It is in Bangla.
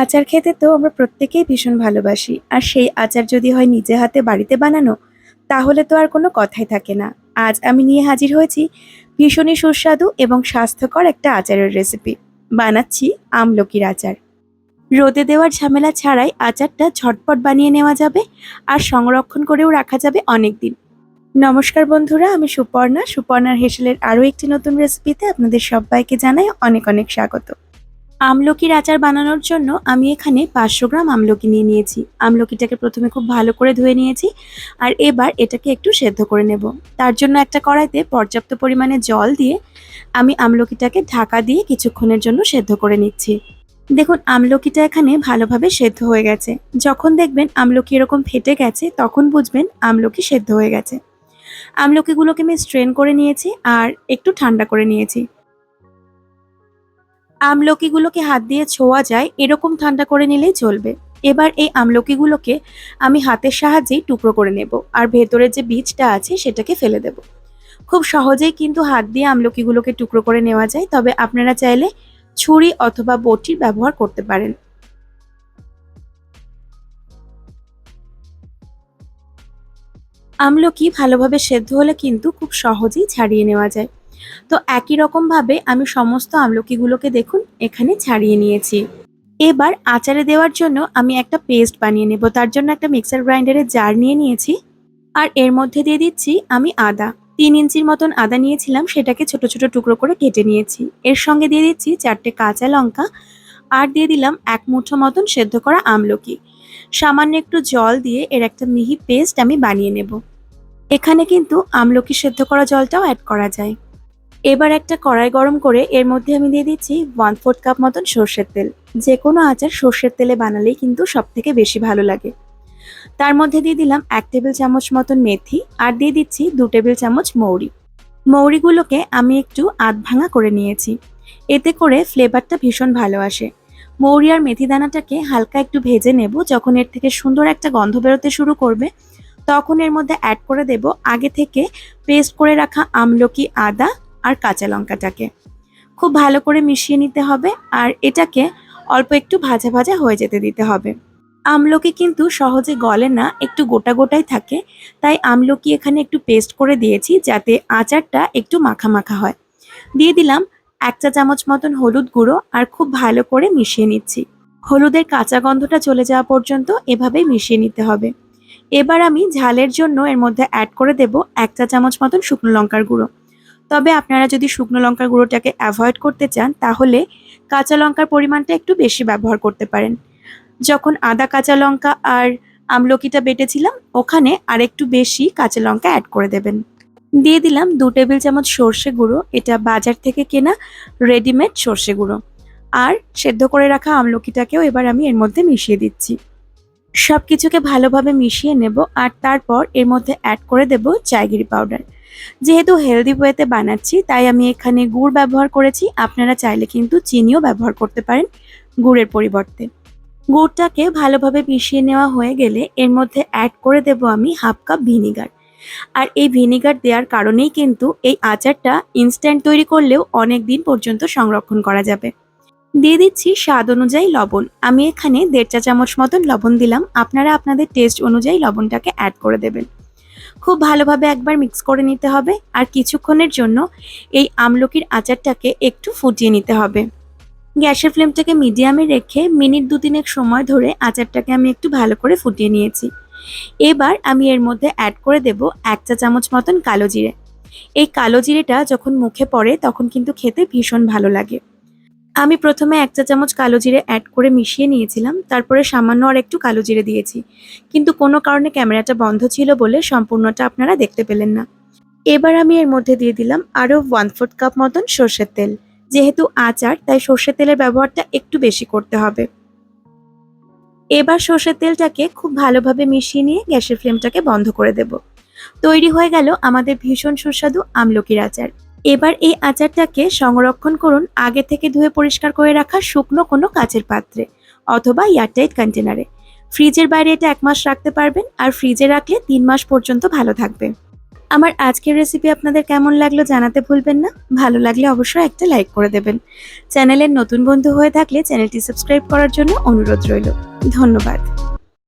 আচার খেতে তো আমরা প্রত্যেকেই ভীষণ ভালোবাসি। আর সেই আচার যদি হয় নিজে হাতে বাড়িতে বানানো, তাহলে তো আর কোনো কথাই থাকে না। আজ আমি নিয়ে হাজির হয়েছি ভীষণই সুস্বাদু এবং স্বাস্থ্যকর একটা আচারের রেসিপি বানাচ্ছি আমলকির আচার। রোদে দেওয়ার ঝামেলা ছাড়াই আচারটা ঝটপট বানিয়ে নেওয়া যাবে আর সংরক্ষণ করেও রাখা যাবে অনেক দিন নমস্কার বন্ধুরা, আমি সুপর্ণা। সুপর্ণার হেসেলের আরও একটি নতুন রেসিপিতে আপনাদের সবাইকে জানাই অনেক অনেক স্বাগত। আমলকির আচার বানানোর জন্য আমি এখানে পাঁচশো গ্রাম আমলকি নিয়ে নিয়েছি। আমলকিটাকে প্রথমে খুব ভালো করে ধুয়ে নিয়েছি আর এবার এটাকে একটু সেদ্ধ করে নেব। তার জন্য একটা কড়াইতে পর্যাপ্ত পরিমাণে জল দিয়ে আমি আমলকিটাকে ঢাকা দিয়ে কিছুক্ষণের জন্য সেদ্ধ করে নিচ্ছি। দেখুন, আমলকিটা এখানে ভালোভাবে সেদ্ধ হয়ে গেছে। যখন দেখবেন আমলকি এরকম ফেটে গেছে, তখন বুঝবেন আমলকি সেদ্ধ হয়ে গেছে। আমলকিগুলোকে আমি স্ট্রেন করে নিয়েছি আর একটু ঠান্ডা করে নিয়েছি। আমলকিগুলোকে হাত দিয়ে ছোঁয়া যায়, এরকম ঠান্ডা করে নিলেই চলবে। এবার এই আমলকিগুলোকে আমি হাতের সাহায্যেই টুকরো করে নেব আর ভেতরের যে বীজটা আছে সেটাকে ফেলে দেব। খুব সহজেই কিন্তু হাত দিয়ে আমলকিগুলোকে টুকরো করে নেওয়া যায়, তবে আপনারা চাইলে ছুরি অথবা বটির ব্যবহার করতে পারেন। আমলকি ভালোভাবে সেদ্ধ হলে কিন্তু খুব সহজেই ছাড়িয়ে নেওয়া যায়। তো একই রকমভাবে আমি সমস্ত আমলকিগুলোকে দেখুন এখানে ছাড়িয়ে নিয়েছি। এবার আচারে দেওয়ার জন্য আমি একটা পেস্ট বানিয়ে নেব, তার জন্য একটা মিক্সার গ্রাইন্ডারের জার নিয়ে নিয়েছি। আর এর মধ্যে দিয়ে দিচ্ছি আমি আদা। তিন ইঞ্চির মতন আদা নিয়েছিলাম, সেটাকে ছোট ছোট টুকরো করে কেটে নিয়েছি। এর সঙ্গে দিয়ে দিচ্ছি চারটে কাঁচা লঙ্কা আর দিয়ে দিলাম এক মুঠো মতন সেদ্ধ করা আমলকি। সামান্য একটু জল দিয়ে এর একটা মিহি পেস্ট আমি বানিয়ে নেব। এখানে কিন্তু আমলকি সেদ্ধ করা জলটাও অ্যাড করা যায়। এবার একটা কড়াই গরম করে এর মধ্যে আমি দিয়ে দিচ্ছি ওয়ান ফোর্থ কাপ মতন সর্ষের তেল। যে কোনো আচার সর্ষের তেলে বানালেই কিন্তু সব থেকে বেশি ভালো লাগে। তার মধ্যে দিয়ে দিলাম এক টেবিল চামচ মতন মেথি আর দিয়ে দিচ্ছি দু টেবিল চামচ মৌরি। মৌরিগুলোকে আমি একটু আধ ভাঙা করে নিয়েছি। এতে করে ফ্লেভারটা ভীষণ ভালো আসে। মৌরি আর মেথি দানাটাকে হালকা একটু ভেজে নেব যখন এর থেকে সুন্দর একটা গন্ধ বেরোতে শুরু করবে। তখন এর মধ্যে অ্যাড করে দেব আগে থেকে পেস্ট করে রাখা আমলকি আদা আর কাঁচা লঙ্কাটাকে। খুব ভালো করে মিশিয়ে নিতে হবে আর এটাকে অল্প একটু ভাজা ভাজা হয়ে যেতে দিতে হবে। আমলকি কিন্তু সহজে গলে না, একটু গোটা গোটাই থাকে। তাই আমলকি এখানে একটু পেস্ট করে দিয়েছি যাতে আচারটা একটু মাখা মাখা হয়। দিয়ে দিলাম এক চা চামচ মতন হলুদ গুঁড়ো আর খুব ভালো করে মিশিয়ে নিচ্ছি। হলুদের কাঁচা গন্ধটা চলে যাওয়া পর্যন্ত এভাবে মিশিয়ে নিতে হবে। এবার আমি ঝালের জন্য এর মধ্যে অ্যাড করে দেব এক চা চামচ মতন শুকনো লঙ্কার গুঁড়ো। তবে আপনারা যদি শুকনো লঙ্কার গুঁড়োটাকে অ্যাভয়েড করতে চান, তাহলে কাঁচা লঙ্কার পরিমাণটা একটু বেশি ব্যবহার করতে পারেন। যখন আদা, কাঁচা লঙ্কা আর আমলকিটা বেটেছিলাম, ওখানে আর একটু বেশি কাঁচা লঙ্কা অ্যাড করে দেবেন। দিয়ে দিলাম দু টেবিল চামচ সর্ষে গুঁড়ো, এটা বাজার থেকে কেনা রেডিমেড সর্ষে গুঁড়ো। আর সেদ্ধ করে রাখা আমলকিটাকেও এবার আমি এর মধ্যে মিশিয়ে দিচ্ছি। সব কিছুকে ভালোভাবে মিশিয়ে নেব আর তারপর এর মধ্যে অ্যাড করে দেব চায়গিরি পাউডার যেহেতু হেলদি ওয়েতে বানাচ্ছি, তাই আমি এখানে গুড় ব্যবহার করেছি। আপনারা চাইলে কিন্তু চিনিও ব্যবহার করতে পারেন গুড়ের পরিবর্তে। গুড়টাকে ভালোভাবে পিষিয়ে নেওয়া হয়ে গেলে এর মধ্যে অ্যাড করে দেব আমি হাফ কাপ ভিনিগার আর এই ভিনিগার দেওয়ার কারণেই কিন্তু এই আচারটা ইনস্ট্যান্ট তৈরি করলেও অনেক দিন পর্যন্ত সংরক্ষণ করা যাবে। দিয়ে দিচ্ছি স্বাদ অনুযায়ী লবণ। আমি এখানে দেড় চা চামচ মতন লবণ দিলাম। আপনারা আপনাদের টেস্ট অনুযায়ী লবণটাকে অ্যাড করে দেবেন। খুব ভালোভাবে একবার মিক্স করে নিতে হবে আর কিছুক্ষণের জন্য এই আমলকির আচারটাকে একটু ফুটিয়ে নিতে হবে। গ্যাসের ফ্লেমটাকে মিডিয়ামে রেখে মিনিট দু তিনেক সময় ধরে আচারটাকে আমি একটু ভালো করে ফুটিয়ে নিয়েছি। এবার আমি এর মধ্যে অ্যাড করে দেব এক চা চামচ মতন কালো জিরে। এই কালো জিরেটা যখন মুখে পড়ে তখন কিন্তু খেতে ভীষণ ভালো লাগে। আমি প্রথমে এক চা চামচ কালো জিরে অ্যাড করে মিশিয়ে নিয়েছিলাম, তারপরে সামান্য আর একটু কালো জিরে দিয়েছি। কিন্তু কোনো কারণে ক্যামেরাটা বন্ধ ছিল বলে সম্পূর্ণটা আপনারা দেখতে পেলেন না। এবার আমি এর মধ্যে দিয়ে দিলাম আরও ওয়ান ফোর্থ কাপ মতন সর্ষের তেল। যেহেতু আচার, তাই সর্ষের তেলের ব্যবহারটা একটু বেশি করতে হবে। এবার সর্ষের তেলটাকে খুব ভালোভাবে মিশিয়ে নিয়ে গ্যাসের ফ্লেমটাকে বন্ধ করে দেব। তৈরি হয়ে গেল আমাদের ভীষণ সুস্বাদু আমলকির আচার। এবার এই আচারটাকে সংরক্ষণ করুন আগে থেকে ধুয়ে পরিষ্কার করে রাখা শুকনো কোনো কাচের পাত্রে অথবা এয়ারটাইট কন্টেনারে। ফ্রিজের বাইরে এটা এক মাস রাখতে পারবেন আর ফ্রিজে রাখলে তিন মাস পর্যন্ত ভালো থাকবে। আমার আজকের রেসিপি আপনাদের কেমন লাগল জানাতে ভুলবেন না। ভালো লাগলে অবশ্যই একটা লাইক করে দেবেন। চ্যানেলের নতুন বন্ধু হয়ে থাকলে চ্যানেলটি সাবস্ক্রাইব করার জন্য অনুরোধ রইল। ধন্যবাদ।